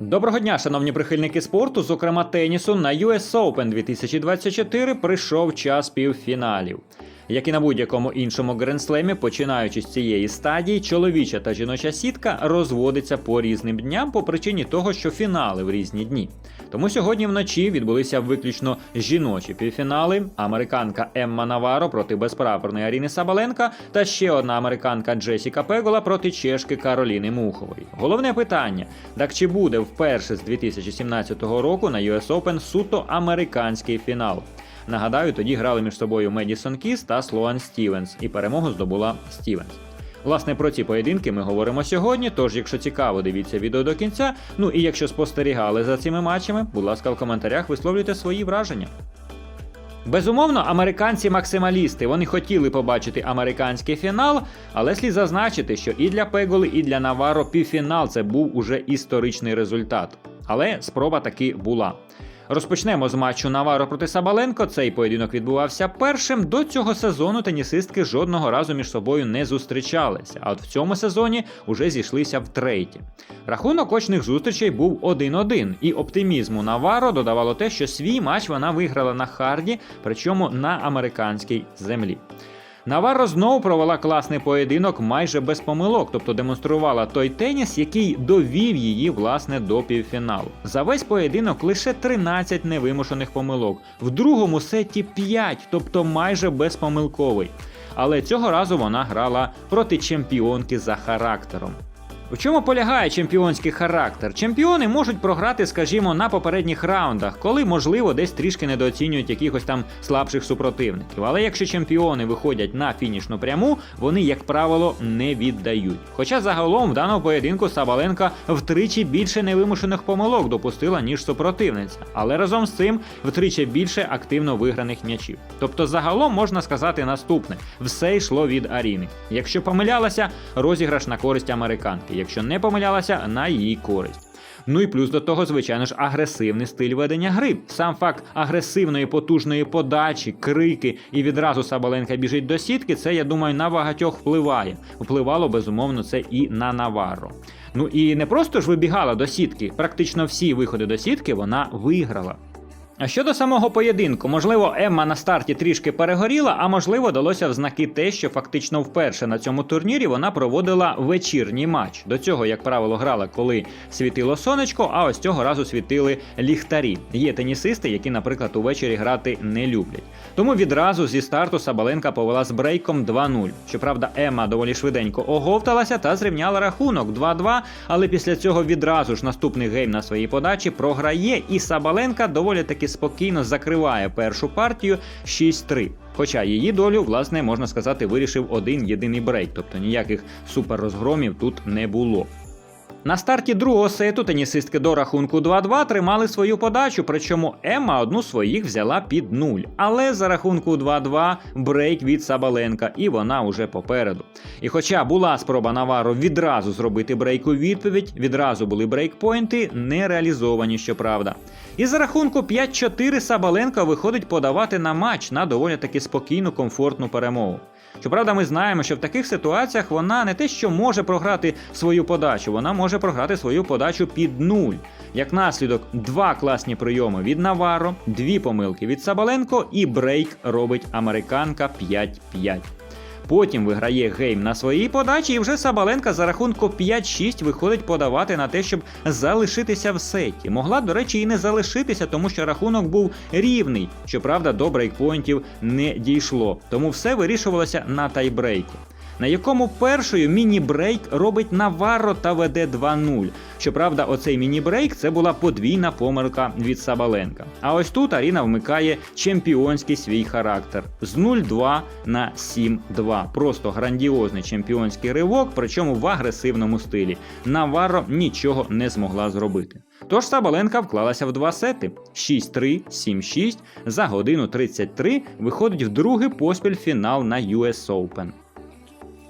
Доброго дня, шановні прихильники спорту, зокрема тенісу, на US Open 2024 прийшов час півфіналів. Як і на будь-якому іншому гренслемі, починаючи з цієї стадії, чоловіча та жіноча сітка розводиться по різним дням по причині того, що фінали в різні дні. Тому сьогодні вночі відбулися виключно жіночі півфінали: американка Емма Наваро проти безпрапорної Аріни Сабаленка та ще одна американка Джесіка Пегола проти чешки Кароліни Мухової. Головне питання: так чи буде вперше з 2017 року на US Open суто американський фінал? Нагадаю, тоді грали між собою Медісон Кіс та Слоан Стівенс, і перемогу здобула Стівенс. Власне, про ці поєдинки ми говоримо сьогодні. Тож, якщо цікаво, дивіться відео до кінця. Ну і якщо спостерігали за цими матчами, будь ласка, в коментарях висловлюйте свої враження. Безумовно, американці максималісти. Вони хотіли побачити американський фінал, але слід зазначити, що і для Пеголи, і для Наваро півфінал це був уже історичний результат. Але спроба таки була. Розпочнемо з матчу Наваро проти Сабаленко. Цей поєдинок відбувався першим. До цього сезону тенісистки жодного разу між собою не зустрічалися. А от в цьому сезоні уже зійшлися втретє. Рахунок очних зустрічей був 1-1, і оптимізму Наваро додавало те, що свій матч вона виграла на харді, причому на американській землі. Наварро знову провела класний поєдинок майже без помилок, тобто демонструвала той теніс, який довів її власне до півфіналу. За весь поєдинок лише 13 невимушених помилок, в другому сеті 5, тобто майже безпомилковий. Але цього разу вона грала проти чемпіонки за характером. У чому полягає чемпіонський характер? Чемпіони можуть програти, скажімо, на попередніх раундах, коли, можливо, десь трішки недооцінюють якихось там слабших супротивників. Але якщо чемпіони виходять на фінішну пряму, вони, як правило, не віддають. Хоча загалом в даному поєдинку Сабаленка втричі більше невимушених помилок допустила, ніж супротивниця, але разом з цим втричі більше активно виграних м'ячів. Тобто, загалом можна сказати наступне: все йшло від Аріни. Якщо помилялася, розіграш на користь американки якщо не помилялася, на її користь. Ну і плюс до того, звичайно ж, агресивний стиль ведення гри. Сам факт агресивної потужної подачі, крики і відразу Сабаленка біжить до сітки. Це я думаю на багатьох впливає. Впливало безумовно це і на Наварро. Ну і не просто ж вибігала до сітки, практично всі виходи до сітки вона виграла. А щодо самого поєдинку, можливо, Емма на старті трішки перегоріла, а можливо, далося в знаки те, що фактично вперше на цьому турнірі вона проводила вечірній матч. До цього, як правило, грала, коли світило сонечко, а ось цього разу світили ліхтарі. Є тенісисти, які, наприклад, увечері грати не люблять. Тому відразу зі старту Сабаленка повела з брейком 2-0. Щоправда, Емма доволі швиденько оговталася та зрівняла рахунок 2-2, але після цього відразу ж наступний гейм на своїй подачі програє, і Сабаленка доволі таки спокійно закриває першу партію 6-3. Хоча її долю, власне, можна сказати, вирішив один єдиний брейк, тобто ніяких суперрозгромів тут не було. На старті другого сету тенісистки до рахунку 2-2 тримали свою подачу, причому Емма одну своїх взяла під нуль. Але за рахунку 2-2 брейк від Сабаленка, і вона уже попереду. І хоча була спроба Наваро відразу зробити брейк у відповідь, відразу були брейкпойнти, не реалізовані, щоправда. І за рахунку 5-4 Сабаленка виходить подавати на матч на доволі таки спокійну, комфортну перемогу. Щоправда, ми знаємо, що в таких ситуаціях вона не те, що може програти свою подачу, вона може програти свою подачу під нуль. Як наслідок, два класні прийоми від Наваро, дві помилки від Сабаленко і брейк робить американка 5-5. Потім виграє гейм на своїй подачі, і вже Сабаленка за рахунку 5-6 виходить подавати на те, щоб залишитися в сеті. Могла, до речі, і не залишитися, тому що рахунок був рівний. Щоправда, до брейкпойнтів не дійшло. Тому все вирішувалося на тайбрейку. На якому першою міні-брейк робить Наварро та веде 2-0. Щоправда, оцей міні-брейк це була подвійна помилка від Сабаленка. А ось тут Аріна вмикає чемпіонський свій характер з 0-2 на 7-2. Просто грандіозний чемпіонський ривок, причому в агресивному стилі. Наварро нічого не змогла зробити. Тож Сабаленка вклалася в два сети: 6-3, 7-6. За годину 33 виходить в другий поспіль фінал на US Open.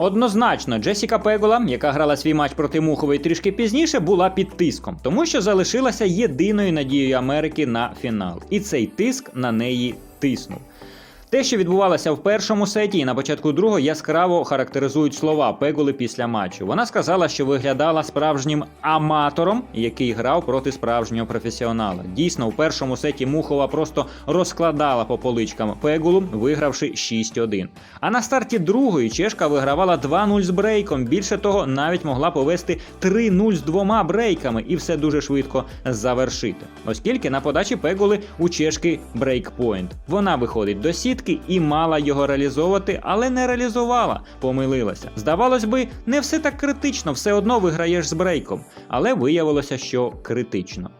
Однозначно, Джесіка Пегола, яка грала свій матч проти Мухової трішки пізніше, була під тиском, тому що залишилася єдиною надією Америки на фінал. І цей тиск на неї тиснув. Те, що відбувалося в першому сеті і на початку другого, яскраво характеризують слова Пегули після матчу. Вона сказала, що виглядала справжнім аматором, який грав проти справжнього професіонала. Дійсно, у першому сеті Мухова просто розкладала по поличкам Пегулу, вигравши 6-1. А на старті другої чешка вигравала 2-0 з брейком. Більше того, навіть могла повести 3-0 з двома брейками і все дуже швидко завершити. Оскільки на подачі Пегули у чешки брейкпойнт. Вона виходить до сітки і мала його реалізовувати, але не реалізувала, помилилася. Здавалось би, не все так критично, все одно виграєш з брейком, але виявилося, що критично.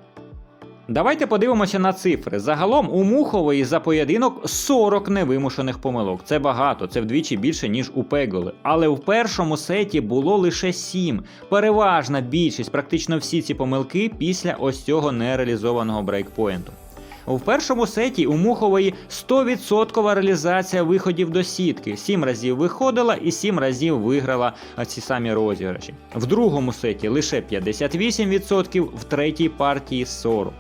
Давайте подивимося на цифри. Загалом у Мухової за поєдинок 40 невимушених помилок. Це багато, це вдвічі більше, ніж у Пеголи. Але в першому сеті було лише 7. Переважна більшість, практично всі ці помилки після ось цього нереалізованого брейкпоінту. У першому сеті у Мухової 100% реалізація виходів до сітки. Сім разів виходила і сім разів виграла ці самі розіграші. В другому сеті лише 58%, в третій партії 40%.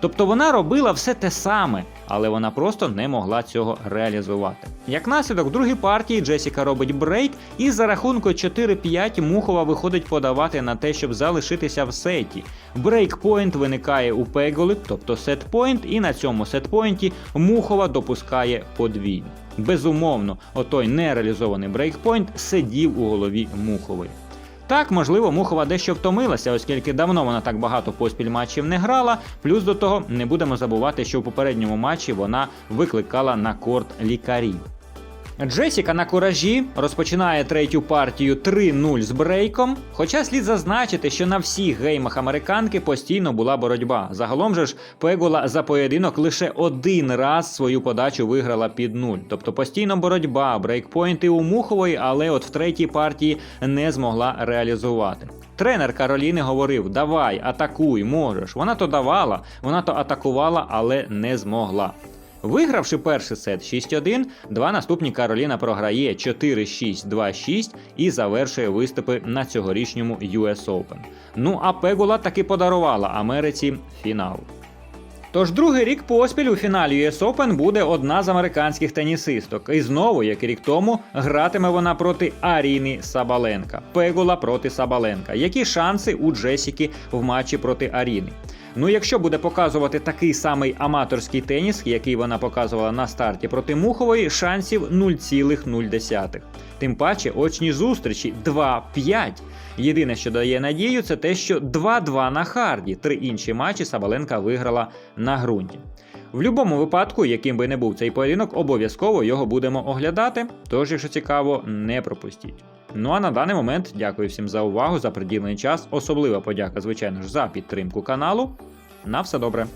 Тобто вона робила все те саме, але вона просто не могла цього реалізувати. Як наслідок, в другій партії Джесіка робить брейк, і за рахунку 4-5 Мухова виходить подавати на те, щоб залишитися в сеті. Брейкпойнт виникає у Пеголи, тобто сетпойнт, і на цьому сетпойнті Мухова допускає подвійну. Безумовно, отой нереалізований брейкпойнт сидів у голові Мухової. Так, можливо, Мухова дещо втомилася, оскільки давно вона так багато поспіль матчів не грала. Плюс до того не будемо забувати, що в попередньому матчі вона викликала на корт лікарів. Джесіка на куражі розпочинає третю партію 3-0 з брейком. Хоча слід зазначити, що на всіх геймах американки постійно була боротьба. Загалом же ж Пегула за поєдинок лише один раз свою подачу виграла під нуль. Тобто постійно боротьба, брейкпойнти у Мухової, але от в третій партії не змогла реалізувати. Тренер Кароліни говорив: давай, атакуй, можеш. Вона то давала, вона то атакувала, але не змогла. Вигравши перший сет 6-1, два наступні Кароліна програє 4-6, 2-6 і завершує виступи на цьогорічному US Open. Ну а Пегула таки подарувала Америці фінал. Тож другий рік поспіль у фіналі US Open буде одна з американських тенісисток. І знову, як і рік тому, гратиме вона проти Аріни Сабаленка. Пегула проти Сабаленка. Які шанси у Джесіки в матчі проти Аріни? Ну, якщо буде показувати такий самий аматорський теніс, який вона показувала на старті проти Мухової, шансів 0,0. Тим паче очні зустрічі 2-5. Єдине, що дає надію, це те, що 2-2 на харді. Три інші матчі Сабаленка виграла на ґрунті. В будь-якому випадку, яким би не був цей поєдинок, обов'язково його будемо оглядати. Тож, якщо цікаво, не пропустіть. Ну а на даний момент дякую всім за увагу, за приділений час. Особлива подяка, звичайно ж, за підтримку каналу. На все добре.